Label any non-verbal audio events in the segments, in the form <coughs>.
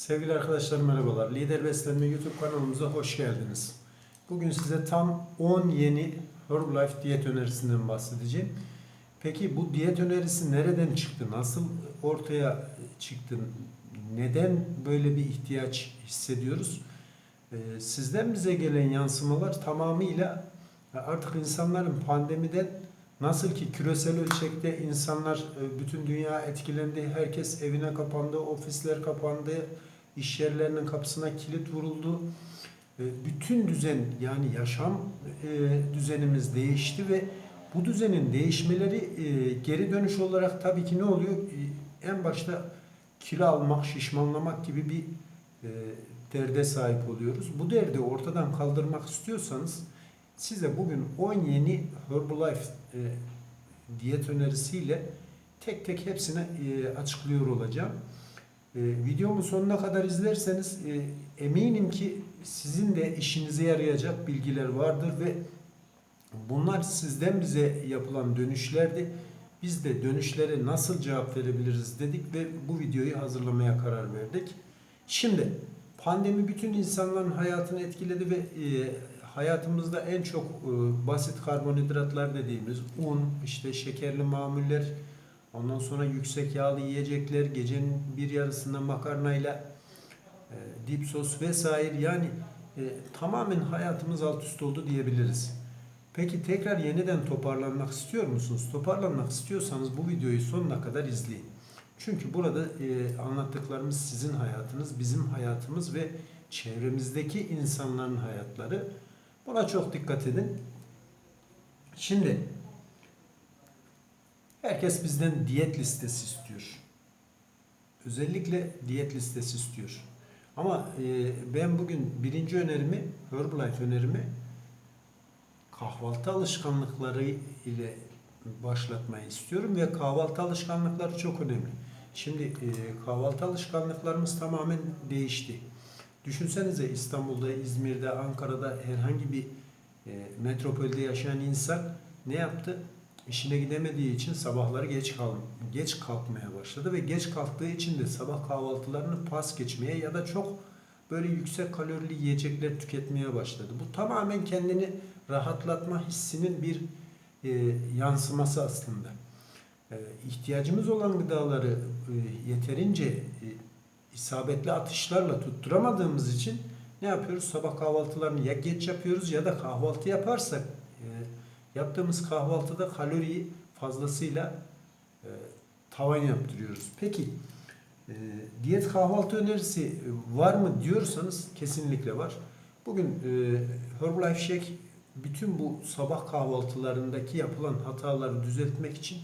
Sevgili arkadaşlar merhabalar. Lider Beslenme YouTube kanalımıza hoş geldiniz. Bugün size tam 10 yeni Herbalife diyet önerisinden bahsedeceğim. Peki bu diyet önerisi nereden çıktı? Nasıl ortaya çıktı? Neden böyle bir ihtiyaç hissediyoruz? Ee, Sizden bize gelen yansımalar tamamıyla artık insanların pandemiden Nasıl ki küresel ölçekte insanlar e, bütün dünya etkilendi, herkes evine kapandı, ofisler kapandı, iş yerlerinin kapısına kilit vuruldu. Bütün düzen yani yaşam e, düzenimiz değişti ve bu düzenin değişmeleri e, geri dönüş olarak tabii ki ne oluyor? E, En başta kilo almak, şişmanlamak gibi bir derde sahip oluyoruz. Bu derdi ortadan kaldırmak istiyorsanız size bugün 10 yeni Herbalife diyet önerisiyle tek tek hepsini e, açıklıyor olacağım. E, videomu sonuna kadar izlerseniz e, eminim ki sizin de işinize yarayacak bilgiler vardır ve bunlar sizden bize yapılan dönüşlerdi. Biz de dönüşlere nasıl cevap verebiliriz dedik ve bu videoyu hazırlamaya karar verdik. Şimdi pandemi bütün insanların hayatını etkiledi ve e, hayatımızda en çok e, basit karbonhidratlar dediğimiz un, işte şekerli mamuller, ondan sonra yüksek yağlı yiyecekler, gecenin bir yarısında makarnayla e, dip sos vesaire yani e, tamamen hayatımız alt üst oldu diyebiliriz. Peki tekrar yeniden toparlanmak istiyor musunuz? Toparlanmak istiyorsanız bu videoyu sonuna kadar izleyin. Çünkü burada e, anlattıklarımız sizin hayatınız, bizim hayatımız ve çevremizdeki insanların hayatları. Buna çok dikkat edin. Şimdi herkes bizden diyet listesi istiyor. Özellikle diyet listesi istiyor. Ama e, ben bugün birinci önerimi, Herbalife önerimi kahvaltı alışkanlıkları ile başlatmayı istiyorum ve kahvaltı alışkanlıkları çok önemli. Şimdi e, kahvaltı alışkanlıklarımız tamamen değişti. Düşünsenize İstanbul'da, İzmir'de, Ankara'da herhangi bir e, metropolde yaşayan insan ne yaptı? İşine gidemediği için sabahları geç kal geç kalkmaya başladı ve geç kalktığı için de sabah kahvaltılarını pas geçmeye ya da çok böyle yüksek kalorili yiyecekler tüketmeye başladı. Bu tamamen kendini rahatlatma hissinin bir e, yansıması aslında. E, ihtiyacımız olan gıdaları e, yeterince e, isabetli atışlarla tutturamadığımız için ne yapıyoruz? Sabah kahvaltılarını ya geç yapıyoruz ya da kahvaltı yaparsak e, yaptığımız kahvaltıda kaloriyi fazlasıyla e, tavan yaptırıyoruz. Peki e, diyet kahvaltı önerisi var mı diyorsanız kesinlikle var. Bugün e, Herbalife Shake bütün bu sabah kahvaltılarındaki yapılan hataları düzeltmek için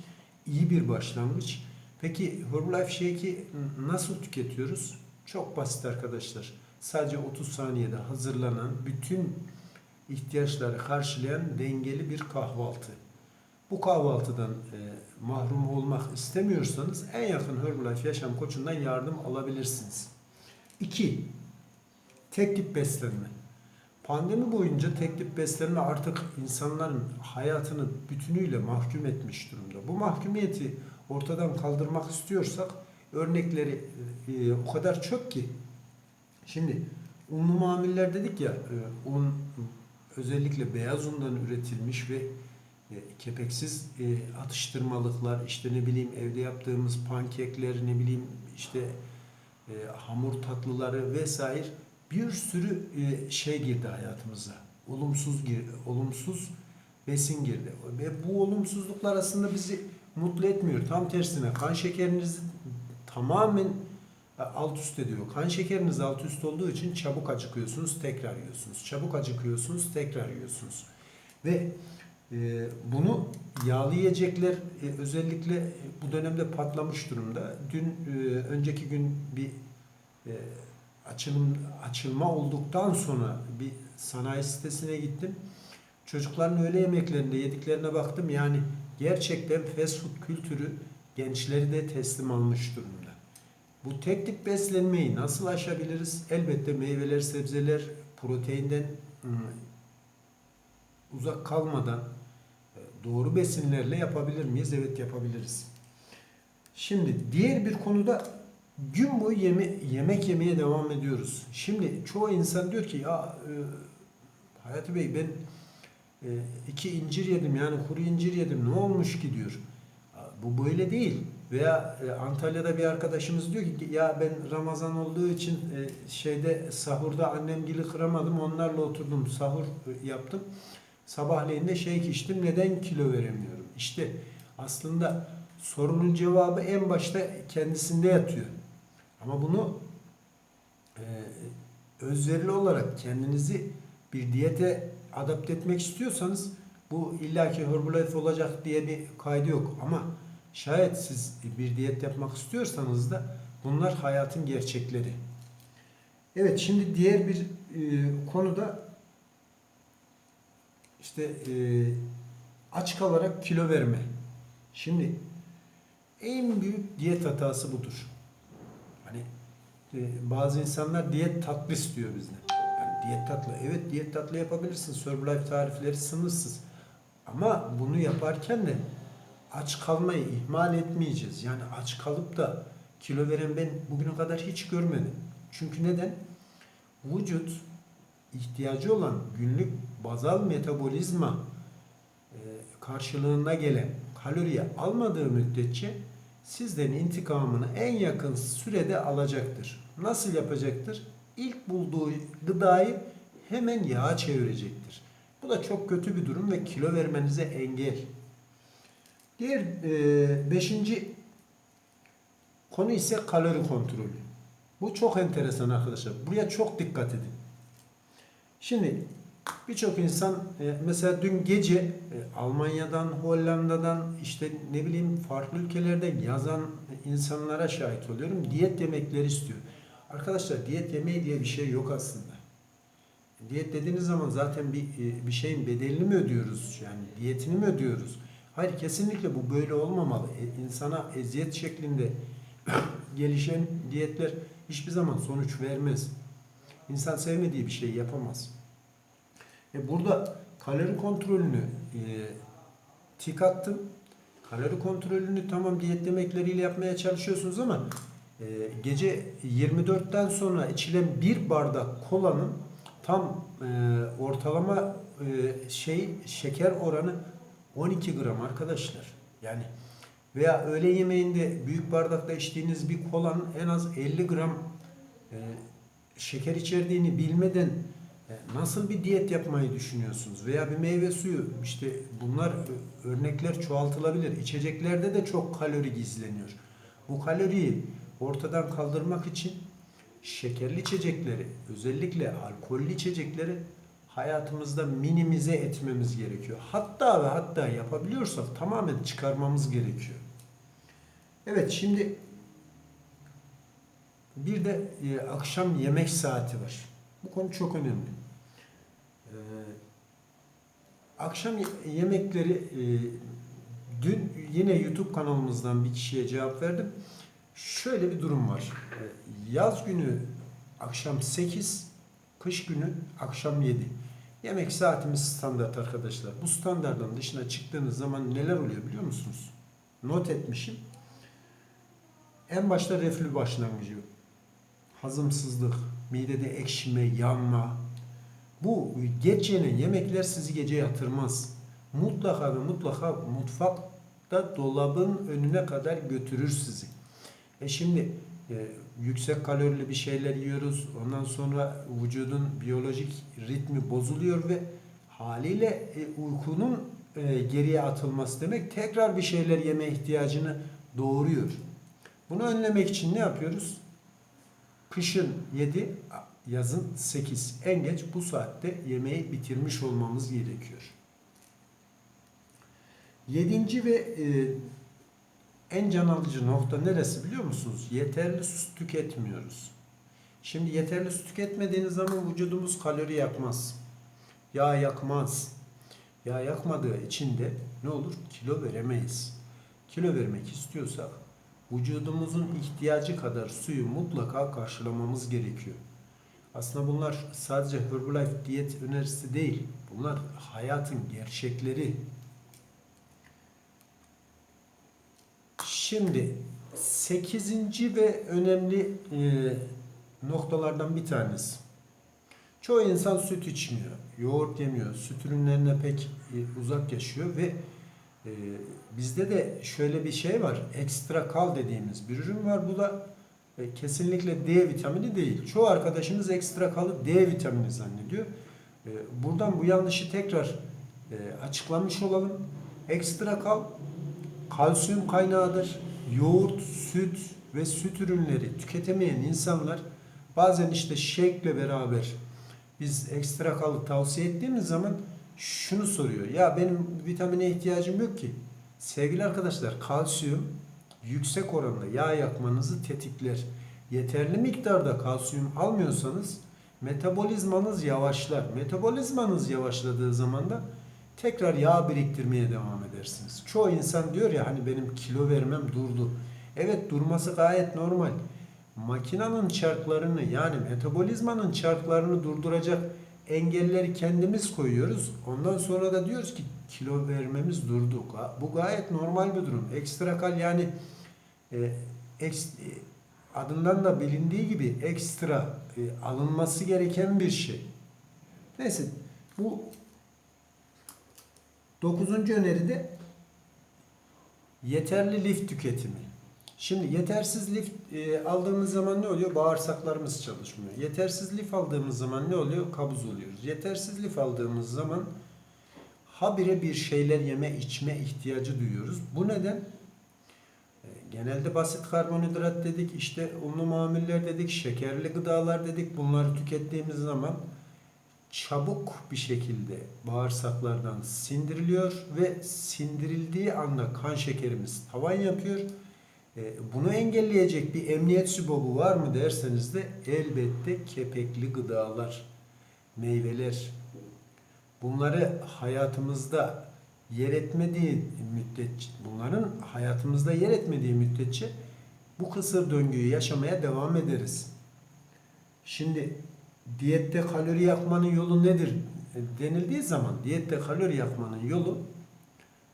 iyi bir başlangıç. Peki Herbalife Shake'i nasıl tüketiyoruz? Çok basit arkadaşlar. Sadece 30 saniyede hazırlanan bütün ihtiyaçları karşılayan dengeli bir kahvaltı. Bu kahvaltıdan e, mahrum olmak istemiyorsanız en yakın Herbalife Yaşam Koçu'ndan yardım alabilirsiniz. 2. Tek tip beslenme. Pandemi boyunca tek tip beslenme artık insanların hayatını bütünüyle mahkum etmiş durumda. Bu mahkumiyeti ortadan kaldırmak istiyorsak örnekleri e, o kadar çok ki. Şimdi unlu mamuller dedik ya, e, un özellikle beyaz undan üretilmiş ve e, kepeksiz e, atıştırmalıklar, işte ne bileyim evde yaptığımız pankekler, ne bileyim işte e, hamur tatlıları vesaire bir sürü şey girdi hayatımıza. Olumsuz gir, olumsuz besin girdi. Ve bu olumsuzluklar aslında bizi mutlu etmiyor. Tam tersine kan şekerinizi tamamen alt üst ediyor. Kan şekeriniz alt üst olduğu için çabuk acıkıyorsunuz, tekrar yiyorsunuz. Çabuk acıkıyorsunuz, tekrar yiyorsunuz. Ve e, bunu yağlı yiyecekler e, özellikle bu dönemde patlamış durumda. Dün e, önceki gün bir e, açılım açılma olduktan sonra bir sanayi sitesine gittim. Çocukların öğle yemeklerinde yediklerine baktım. Yani gerçekten fast food kültürü gençleri de teslim almış durumda. Bu tek tip beslenmeyi nasıl aşabiliriz? Elbette meyveler, sebzeler, proteinden ıı, uzak kalmadan e, doğru besinlerle yapabilir miyiz? Evet yapabiliriz. Şimdi diğer bir konuda gün boyu yeme yemek yemeye devam ediyoruz. Şimdi çoğu insan diyor ki ya e, Hayati Bey ben e, iki incir yedim yani kuru incir yedim ne olmuş ki diyor. Bu böyle değil. Veya e, Antalya'da bir arkadaşımız diyor ki ya ben Ramazan olduğu için e, şeyde sahurda annemgili kıramadım onlarla oturdum sahur e, yaptım. Sabahleyin de shake içtim neden kilo veremiyorum? İşte aslında sorunun cevabı en başta kendisinde yatıyor. Ama bunu e, özverili olarak kendinizi bir diyete adapte etmek istiyorsanız bu illaki Herbalife olacak diye bir kaydı yok. Ama şayet siz bir diyet yapmak istiyorsanız da bunlar hayatın gerçekleri. Evet şimdi diğer bir e, konuda işte e, aç kalarak kilo verme. Şimdi en büyük diyet hatası budur. Hani e, bazı insanlar diyet tatlı istiyor bizden. Yani diyet tatlı. Evet diyet tatlı yapabilirsin. Herbalife tarifleri sınırsız. Ama bunu yaparken de aç kalmayı ihmal etmeyeceğiz. Yani aç kalıp da kilo veren ben bugüne kadar hiç görmedim. Çünkü neden? Vücut ihtiyacı olan günlük bazal metabolizma e, karşılığında gelen kaloriyi almadığı müddetçe sizden intikamını en yakın sürede alacaktır. Nasıl yapacaktır? İlk bulduğu gıdayı hemen yağa çevirecektir. Bu da çok kötü bir durum ve kilo vermenize engel. Diğer e, beşinci konu ise kalori kontrolü. Bu çok enteresan arkadaşlar. Buraya çok dikkat edin. Şimdi birçok insan e, mesela dün gece e, Almanya'dan, Hollanda'dan işte ne bileyim farklı ülkelerden yazan insanlara şahit oluyorum. Diyet yemekleri istiyor. Arkadaşlar diyet yemeği diye bir şey yok aslında. Diyet dediğiniz zaman zaten bir e, bir şeyin bedelini mi ödüyoruz? Yani diyetini mi ödüyoruz? Hayır kesinlikle bu böyle olmamalı. E, insana eziyet şeklinde <coughs> gelişen diyetler hiçbir zaman sonuç vermez. İnsan sevmediği bir şey yapamaz. E burada kalori kontrolünü e, tik attım. Kalori kontrolünü tamam diyet yemekleriyle yapmaya çalışıyorsunuz ama e, gece 24'ten sonra içilen bir bardak kolanın tam e, ortalama e, şey şeker oranı 12 gram arkadaşlar. Yani veya öğle yemeğinde büyük bardakta içtiğiniz bir kolanın en az 50 gram e, şeker içerdiğini bilmeden e, nasıl bir diyet yapmayı düşünüyorsunuz? Veya bir meyve suyu işte bunlar ö- örnekler çoğaltılabilir. İçeceklerde de çok kalori gizleniyor. Bu kaloriyi ortadan kaldırmak için şekerli içecekleri, özellikle alkollü içecekleri hayatımızda minimize etmemiz gerekiyor. Hatta ve hatta yapabiliyorsak tamamen çıkarmamız gerekiyor. Evet şimdi bir de e, akşam yemek saati var. Bu konu çok önemli. Ee, akşam ye- yemekleri e, dün yine YouTube kanalımızdan bir kişiye cevap verdim. Şöyle bir durum var. Ee, yaz günü akşam 8, kış günü akşam 7. Yemek saatimiz standart arkadaşlar. Bu standartın dışına çıktığınız zaman neler oluyor biliyor musunuz? Not etmişim. En başta reflü başlangıcı. Hazımsızlık, midede ekşime, yanma. Bu geç yemekler sizi gece yatırmaz. Mutlaka ve mutlaka mutfakta dolabın önüne kadar götürür sizi. E şimdi e, yüksek kalorili bir şeyler yiyoruz. Ondan sonra vücudun biyolojik ritmi bozuluyor ve haliyle e, uykunun e, geriye atılması demek tekrar bir şeyler yeme ihtiyacını doğuruyor. Bunu önlemek için ne yapıyoruz? Kışın 7, yazın 8. En geç bu saatte yemeği bitirmiş olmamız gerekiyor. Yedinci ve e, en can alıcı nokta neresi biliyor musunuz? Yeterli su tüketmiyoruz. Şimdi yeterli su tüketmediğiniz zaman vücudumuz kalori yakmaz. Yağ yakmaz. Yağ yakmadığı için de ne olur? Kilo veremeyiz. Kilo vermek istiyorsak vücudumuzun ihtiyacı kadar suyu mutlaka karşılamamız gerekiyor. Aslında bunlar sadece Herbalife diyet önerisi değil. Bunlar hayatın gerçekleri. Şimdi Sekizinci ve önemli e, noktalardan bir tanesi. Çoğu insan süt içmiyor, yoğurt yemiyor, süt ürünlerine pek e, uzak yaşıyor ve e, bizde de şöyle bir şey var. Ekstra kal dediğimiz bir ürün var. Bu da e, kesinlikle D vitamini değil. Çoğu arkadaşımız ekstra kalı D vitamini zannediyor. E, buradan bu yanlışı tekrar e, açıklamış olalım. Ekstra kal kalsiyum kaynağıdır. Yoğurt, süt ve süt ürünleri tüketemeyen insanlar bazen işte shake beraber biz ekstra kalı tavsiye ettiğimiz zaman şunu soruyor. Ya benim vitamine ihtiyacım yok ki. Sevgili arkadaşlar kalsiyum yüksek oranda yağ yakmanızı tetikler. Yeterli miktarda kalsiyum almıyorsanız metabolizmanız yavaşlar. Metabolizmanız yavaşladığı zaman da tekrar yağ biriktirmeye devam edersiniz. Çoğu insan diyor ya hani benim kilo vermem durdu. Evet durması gayet normal. Makinanın çarklarını yani metabolizmanın çarklarını durduracak engelleri kendimiz koyuyoruz. Ondan sonra da diyoruz ki kilo vermemiz durdu. Bu gayet normal bir durum. Ekstra kal yani e, eks, e, adından da bilindiği gibi ekstra e, alınması gereken bir şey. Neyse bu dokuzuncu öneride yeterli lif tüketimi. Şimdi yetersiz lif e, aldığımız zaman ne oluyor? Bağırsaklarımız çalışmıyor. Yetersiz lif aldığımız zaman ne oluyor? Kabuz oluyoruz. Yetersiz lif aldığımız zaman habire bir şeyler yeme içme ihtiyacı duyuyoruz. Bu neden? E, genelde basit karbonhidrat dedik, işte unlu mamuller dedik, şekerli gıdalar dedik. Bunları tükettiğimiz zaman çabuk bir şekilde bağırsaklardan sindiriliyor ve sindirildiği anda kan şekerimiz tavan yapıyor. E, bunu engelleyecek bir emniyet sübobu var mı derseniz de elbette kepekli gıdalar, meyveler. Bunları hayatımızda yer etmediği müddetçe, bunların hayatımızda yer etmediği müddetçe bu kısır döngüyü yaşamaya devam ederiz. Şimdi diyette kalori yakmanın yolu nedir denildiği zaman diyette kalori yakmanın yolu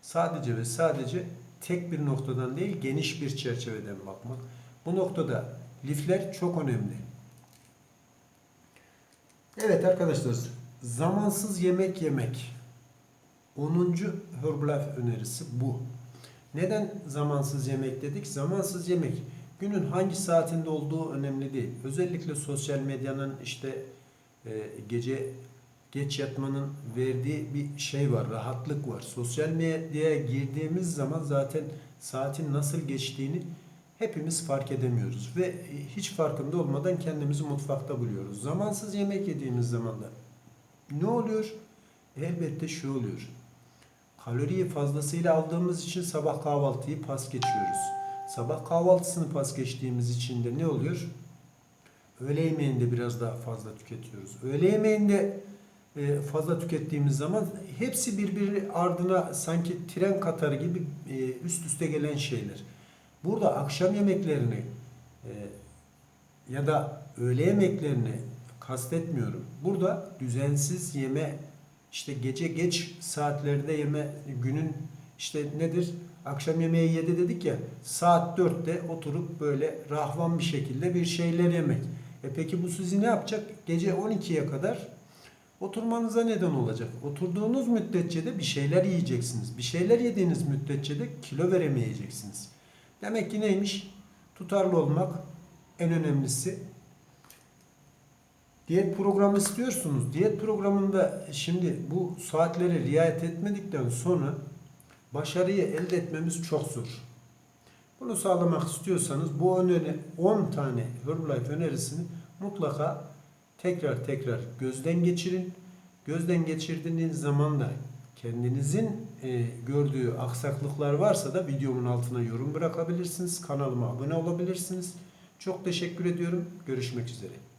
sadece ve sadece tek bir noktadan değil geniş bir çerçeveden bakmak. Bu noktada lifler çok önemli. Evet arkadaşlar zamansız yemek yemek 10. Herbalife önerisi bu. Neden zamansız yemek dedik? Zamansız yemek günün hangi saatinde olduğu önemli değil. Özellikle sosyal medyanın işte e, gece geç yatmanın verdiği bir şey var, rahatlık var. Sosyal medyaya girdiğimiz zaman zaten saatin nasıl geçtiğini hepimiz fark edemiyoruz ve hiç farkında olmadan kendimizi mutfakta buluyoruz. Zamansız yemek yediğimiz zaman da ne oluyor? Elbette şu oluyor. Kaloriyi fazlasıyla aldığımız için sabah kahvaltıyı pas geçiyoruz. Sabah kahvaltısını pas geçtiğimiz için de ne oluyor? Öğle yemeğinde biraz daha fazla tüketiyoruz. Öğle yemeğinde e, fazla tükettiğimiz zaman hepsi birbiri ardına sanki tren katarı gibi e, üst üste gelen şeyler. Burada akşam yemeklerini e, ya da öğle yemeklerini kastetmiyorum. Burada düzensiz yeme işte gece geç saatlerde yeme günün işte nedir? Akşam yemeği yedi dedik ya saat dörtte oturup böyle rahvan bir şekilde bir şeyler yemek. E peki bu sizi ne yapacak? Gece 12'ye kadar oturmanıza neden olacak. Oturduğunuz müddetçe de bir şeyler yiyeceksiniz. Bir şeyler yediğiniz müddetçe de kilo veremeyeceksiniz. Demek ki neymiş? Tutarlı olmak en önemlisi. Diyet programı istiyorsunuz. Diyet programında şimdi bu saatleri riayet etmedikten sonra başarıyı elde etmemiz çok zor. Bunu sağlamak istiyorsanız bu öneri 10 tane Herbalife önerisini mutlaka tekrar tekrar gözden geçirin. Gözden geçirdiğiniz zaman da kendinizin e, gördüğü aksaklıklar varsa da videomun altına yorum bırakabilirsiniz. Kanalıma abone olabilirsiniz. Çok teşekkür ediyorum. Görüşmek üzere.